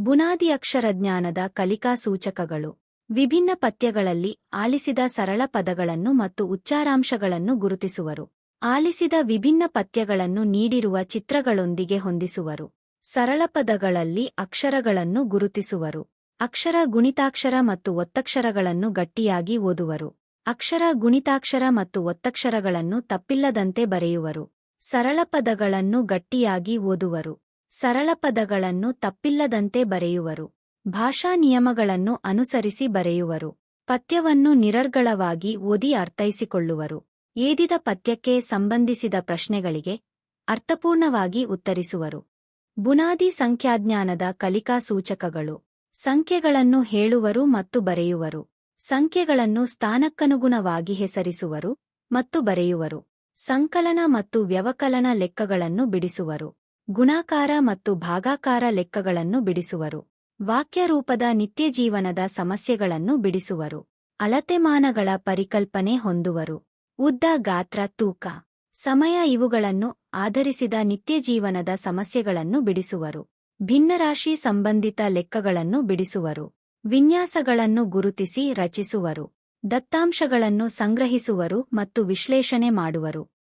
ಬುನಾದಿ ಅಕ್ಷರಜ್ಞಾನದ ಕಲಿಕಾ ಸೂಚಕಗಳು. ವಿಭಿನ್ನ ಪದ್ಯಗಳಲ್ಲಿ ಆಲಿಸಿದ ಸರಳ ಪದಗಳನ್ನು ಮತ್ತು ಉಚ್ಚಾರಾಂಶಗಳನ್ನು ಗುರುತಿಸುವರು. ಆಲಿಸಿದ ವಿಭಿನ್ನ ಪದ್ಯಗಳನ್ನು ನೀಡಿರುವ ಚಿತ್ರಗಳೊಂದಿಗೆ ಹೊಂದಿಸುವರು. ಸರಳ ಪದಗಳಲ್ಲಿ ಅಕ್ಷರಗಳನ್ನು ಗುರುತಿಸುವರು. ಅಕ್ಷರ ಗುಣಿತಾಕ್ಷರ ಮತ್ತು ಒತ್ತಕ್ಷರಗಳನ್ನು ಗಟ್ಟಿಯಾಗಿ ಓದುವರು. ಅಕ್ಷರ ಗುಣಿತಾಕ್ಷರ ಮತ್ತು ಒತ್ತಕ್ಷರಗಳನ್ನು ತಪ್ಪಿಲ್ಲದಂತೆ ಬರೆಯುವರು. ಸರಳ ಪದಗಳನ್ನು ಗಟ್ಟಿಯಾಗಿ ಓದುವರು. ಸರಳ ಪದಗಳನ್ನು ತಪ್ಪಿಲ್ಲದಂತೆ ಬರೆಯುವರು. ಭಾಷಾ ನಿಯಮಗಳನ್ನು ಅನುಸರಿಸಿ ಬರೆಯುವರು. ಪದ್ಯವನ್ನು ನಿರರ್ಗಳವಾಗಿ ಓದಿ ಅರ್ಥೈಸಿಕೊಳ್ಳುವರು. ಏದಿದ ಪದ್ಯಕ್ಕೆ ಸಂಬಂಧಿಸಿದ ಪ್ರಶ್ನೆಗಳಿಗೆ ಅರ್ಥಪೂರ್ಣವಾಗಿ ಉತ್ತರಿಸುವರು. ಬುನಾದಿ ಸಂಖ್ಯಾಜ್ಞಾನದ ಕಲಿಕಾ ಸೂಚಕಗಳು. ಸಂಖ್ಯೆಗಳನ್ನು ಹೇಳುವರು ಮತ್ತು ಬರೆಯುವರು. ಸಂಖ್ಯೆಗಳನ್ನು ಸ್ಥಾನಕ್ಕನುಗುಣವಾಗಿ ಹೆಸರಿಸುವರು ಮತ್ತು ಬರೆಯುವರು. ಸಂಕಲನ ಮತ್ತು ವ್ಯವಕಲನ ಲೆಕ್ಕಗಳನ್ನು ಬಿಡಿಸುವರು. ಗುಣಾಕಾರ ಮತ್ತು ಭಾಗಾಕಾರ ಲೆಕ್ಕಗಳನ್ನು ಬಿಡಿಸುವರು. ವಾಕ್ಯರೂಪದ ನಿತ್ಯಜೀವನದ ಸಮಸ್ಯೆಗಳನ್ನು ಬಿಡಿಸುವರು. ಅಳತೆಮಾನಗಳ ಪರಿಕಲ್ಪನೆ ಹೊಂದುವರು. ಉದ್ದ, ಗಾತ್ರ, ತೂಕ. ಸಮಯ ಇವುಗಳನ್ನು ಆಧರಿಸಿದ ನಿತ್ಯಜೀವನದ ಸಮಸ್ಯೆಗಳನ್ನು ಬಿಡಿಸುವರು. ಭಿನ್ನರಾಶಿ ಸಂಬಂಧಿತ ಲೆಕ್ಕಗಳನ್ನು ಬಿಡಿಸುವರು. ವಿನ್ಯಾಸಗಳನ್ನು ಗುರುತಿಸಿ ರಚಿಸುವರು. ದತ್ತಾಂಶಗಳನ್ನು ಸಂಗ್ರಹಿಸುವರು ಮತ್ತು ವಿಶ್ಲೇಷಣೆ ಮಾಡುವರು.